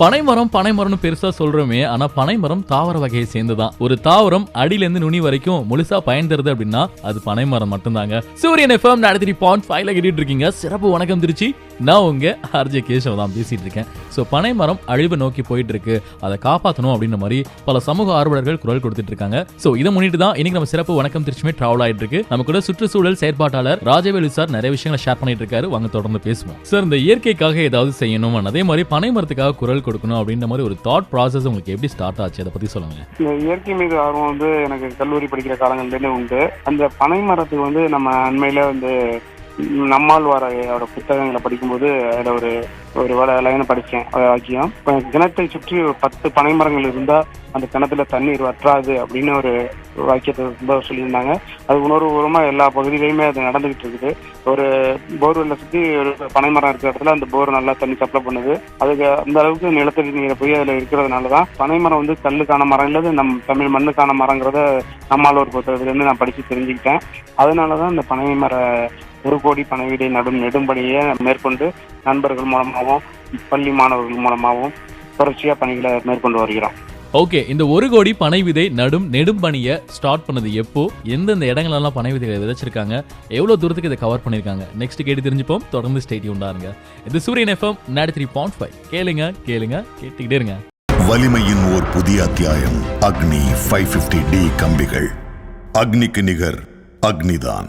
பனைமரம் பனைமரம்னு பெருசா சொல்றோமே ஆனா பனைமரம் தாவர வகையை சேர்ந்துதான். ஒரு தாவரம் அடியில இருந்து நுனி வரைக்கும் முழுசா பயன் தருது அப்படின்னா அது பனைமரம் மட்டும்தாங்க. சூரியன் எஃப்எம் நடத்தி பாயிண்ட் ஃபைவ்ல கேட்டுட்டு இருக்கீங்க. சிறப்பு வணக்கம் திருச்சி. நான் உங்க ஆர்ஜே கேசவ தான் பேசிட்டு இருக்கேன். ஸோ பனைமரம் அழிவு நோக்கி போயிட்டு இருக்கு. அதை காப்பாற்றணும் அப்படின்ற மாதிரி பல சமூக ஆர்வலர்கள் குரல் கொடுத்துட்டு இருக்காங்க. ஸோ இதை முன்னிட்டு தான் இன்னைக்கு நம்ம சிறப்பு வணக்கம் திருச்சியுமே டிராவல் ஆயிட்டு இருக்கு. நம்ம கூட சுற்றுச்சூழல் செயற்பாட்டாளர் ராஜவேலு சார் நிறைய விஷயங்களை ஷேர் பண்ணிட்டு இருக்காரு. வாங்க தொடர்ந்து பேசுவோம். சார் இந்த இயற்கைக்காக ஏதாவது செய்யணும் அதே மாதிரி பனை மரத்துக்காக குரல் கொடுக்கணும் அப்படின்ற மாதிரி ஒரு தாட் ப்ராசஸ் உங்களுக்கு எப்படி ஸ்டார்ட் ஆச்சு? அதை பத்தி சொல்லுங்க இயற்கை மீது ஆர்வம் வந்து எனக்கு கல்லூரி படிக்கிற காலங்கள்லேருந்து உண்டு. அந்த பனை மரத்துக்கு வந்து நம்ம அண்மையில வந்து நம்மாழ்வாரோட புத்தகங்களை படிக்கும்போது அதில் ஒரு ஒரு வேலை லைனை படித்தேன். வாக்கியம் கிணத்தை சுற்றி ஒரு பத்து பனைமரங்கள் இருந்தால் அந்த கிணத்துல தண்ணீர் வற்றாது அப்படின்னு ஒரு வாக்கியத்தை ரொம்ப சொல்லியிருந்தாங்க. அது உணர்வுபூர்வமாக எல்லா பகுதியிலையுமே அது நடந்துகிட்டு இருக்குது. ஒரு போர்வெல்ல சுற்றி ஒரு பனைமரம் இருக்கிற இடத்துல அந்த போர் நல்லா தண்ணி சப்ளை பண்ணுது. அதுக்கு அந்த அளவுக்கு நிலத்தடி நீரை போய் அதில் இருக்கிறதுனால தான் பனைமரம் வந்து கல்லுக்கான மரம் இல்லது நம் தமிழ் மண்ணுக்கான மரங்கிறத நம்மால் புத்தகத்துலேருந்து நான் படித்து தெரிஞ்சுக்கிட்டேன். அதனால தான் இந்த பனைமர ஒரு கோடி பனை வீடை நடும் நெடும்பணியை மேற்கொண்டு நண்பர்கள் மூலமாகவும் பள்ளி மாணவர்கள் மூலமாகவும் தொடர்ச்சியாக பணிகளை மேற்கொண்டு வருகிறோம். ஓகே இந்த ஒரு கோடி பனை விதை நடும் நெடும் பணியை ஸ்டார்ட் பண்ணது எப்போ? எந்தெந்த இடங்களெல்லாம் பனை விதைகளை விதைச்சிருக்காங்க? எவ்வளவு தூரத்துக்கு இதை கவர் பண்ணிருக்காங்க நெக்ஸ்ட் கேட்டு தெரிஞ்சுப்போம். தொடர்ந்து ஸ்டேடி உண்டாருங்க இது சூரியன் எஃப்எம் நாடி த்ரீ பாயிண்ட் ஃபைவ் கேளுங்க கேளுங்க கேட்டுக்கிட்டே இருங்க. வலிமையின் ஓர் புதிய அத்தியாயம் அக்னி ஃபைவ் டி கம்பிகள். அக்னிக்கு நிகர் அக்னிதான்.